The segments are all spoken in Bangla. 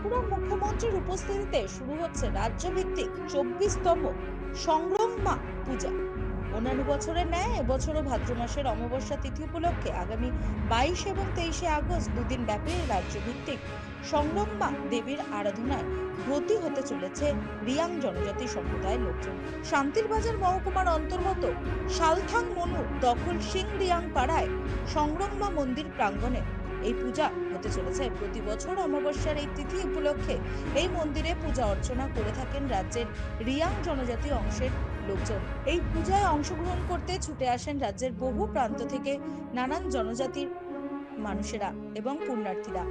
ত্রিপুরার মুখ্যমন্ত্রীর উপস্থিতিতে শুরু হচ্ছে রাজ্যভিত্তিক চব্বিশতম সংগ্রাম পূজা। অন্যান্য বছরের ন্যায় এবছরও ভাদ্র মাসের অমাবস্যা তিথি উপলক্ষে আগামী বাইশ এবং তেইশে আগস্ট দুদিন ব্যাপী রাজ্যভিত্তিক সংগ্রাম দেবীর আরাধনায় ব্রতী হতে চলেছে রিয়াং জনজাতি সম্প্রদায়ের লোকজন। শান্তির বাজার মহকুমার অন্তর্গত সালথাং মনু দখল সিং রিয়াং পাড়ায় সংগ্রামমা মন্দির প্রাঙ্গণে এই পূজা হতে চলেছে। প্রতি বছর অমাবস্যার এই তিথি উপলক্ষে এই মন্দিরে পূজা অর্চনা করে থাকেন রাজ্যের রিয়াং জনজাতি অংশের লোকজন। এই পূজায় অংশগ্রহণ করতে ছুটে আসেন রাজ্যের বহু প্রান্ত থেকে নানান জনজাতির মানুষেরা এবং পুণ্যার্থীরা।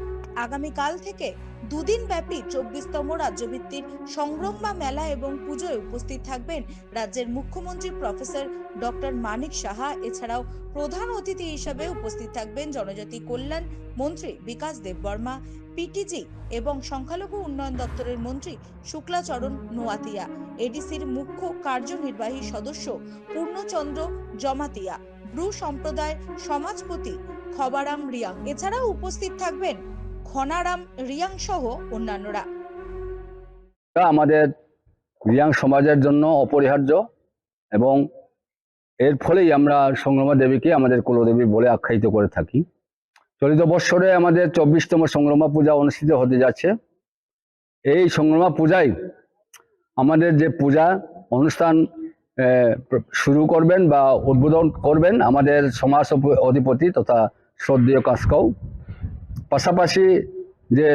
আগামীকাল থেকে দুদিন ব্যাপী চব্বিশতম রাজ্যভিত্তিক সংগ্রামমা মেলা এবং পুজোয় উপস্থিত থাকবেন রাজ্যের মুখ্যমন্ত্রী প্রফেসর ডক্টর মানিক সাহা। এছাড়াও প্রধান অতিথি হিসেবে উপস্থিত থাকবেন জনজাতি কল্যাণ মন্ত্রী বিকাশ দেববর্মা, পিটিজি এবং সংখ্যালঘু উন্নয়ন দপ্তরের মন্ত্রী শুক্লাচরণ নোয়াতিয়া, এডিসির মুখ্য কার্যনির্বাহী সদস্য পূর্ণচন্দ্র জমাতিয়া ব্রু সম্প্রদায় সমাজপতি খবারাম রিয়াং। এছাড়াও উপস্থিত থাকবেন খনারাম রিয়াং সহ অন্যান্যরা। আমাদের রিয়াং সমাজের জন্য অপরিহার্য এবং এর ফলেই আমরা সংগ্রামা দেবীকে আমাদের কুলদেবী বলে আখ্যায়িত করে থাকি। চলিত বৎসরে আমাদের চব্বিশতম সংগ্রামা পূজা অনুষ্ঠিত হতে যাচ্ছে। এই সংগ্রামা পূজায় আমাদের যে পূজা অনুষ্ঠান শুরু করবেন বা উদ্বোধন করবেন আমাদের সমাজ অধিপতি তথা শ্রদ্ধেয় কাস্কাও পাশাপাশি যে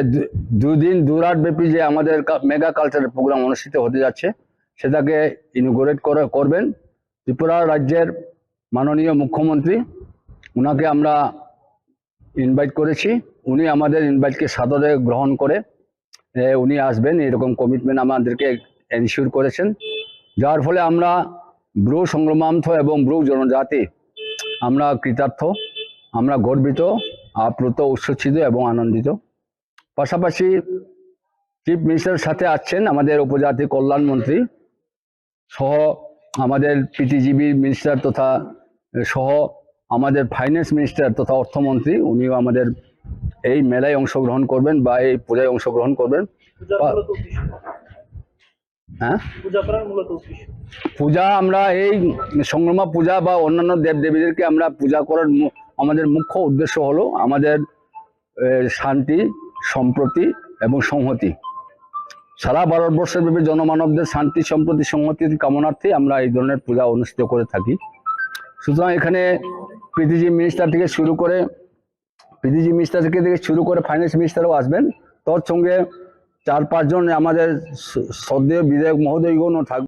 দুদিন দুরাত ব্যাপী যে আমাদের মেগা কালচারের প্রোগ্রাম অনুষ্ঠিত হতে যাচ্ছে, সেটাকে ইনোগ্রেট করবেন। ত্রিপুরা রাজ্যের মাননীয় মুখ্যমন্ত্রী ওনাকে আমরা ইনভাইট করেছি। উনি আমাদের ইনভাইটকে সাদরে গ্রহণ করে উনি আসবেন। এরকম কমিটমেন্ট আমাদেরকে এনশিওর করেছেন। যার ফলে আমরা ব্রু সংগ্রামান্থ এবং ব্রু জনজাতি, আমরা কৃতার্থ। আমরা গর্বিত আপ্লুত উচ্ছ্বসিত এবং আনন্দিত। পাশাপাশি চিফ মিনিস্টারের সাথে আছেন আমাদের উপজাতি কল্যাণ মন্ত্রী সহ আমাদের পিটিজিবি মিনিস্টার তথা সহ আমাদের ফাইন্যান্স মিনিস্টার তথা অর্থমন্ত্রী উনিও আমাদের এই মেলায় অংশগ্রহণ করবেন বা এই পূজায় অংশগ্রহণ করবেন। হ্যাঁ? পূজা আমরা এই সংগ্রামা পূজা বা অন্যান্য দেব দেবীদেরকে আমরা পূজা করার আমাদের মুখ্য উদ্দেশ্য হলো আমাদের শান্তি, সম্প্রতি এবং সংহতি। সারা ভারতবর্ষের ব্যাপী জনমানবদের শান্তি, সম্প্রতি, সংহতির কামনার্থে আমরা এই ধরনের পূজা অনুষ্ঠিত করে থাকি। সুতরাং এখানে পিটিজি মিনিস্টার থেকে শুরু করে পিটিজি মিনিস্টার থেকে থেকে শুরু করে ফাইন্যান্স মিনিস্টারও আসবেন। তোর সঙ্গে চার পাঁচজন আমাদের শ্রদ্ধেয় বিধায়ক মহোদয়গণও থাকবে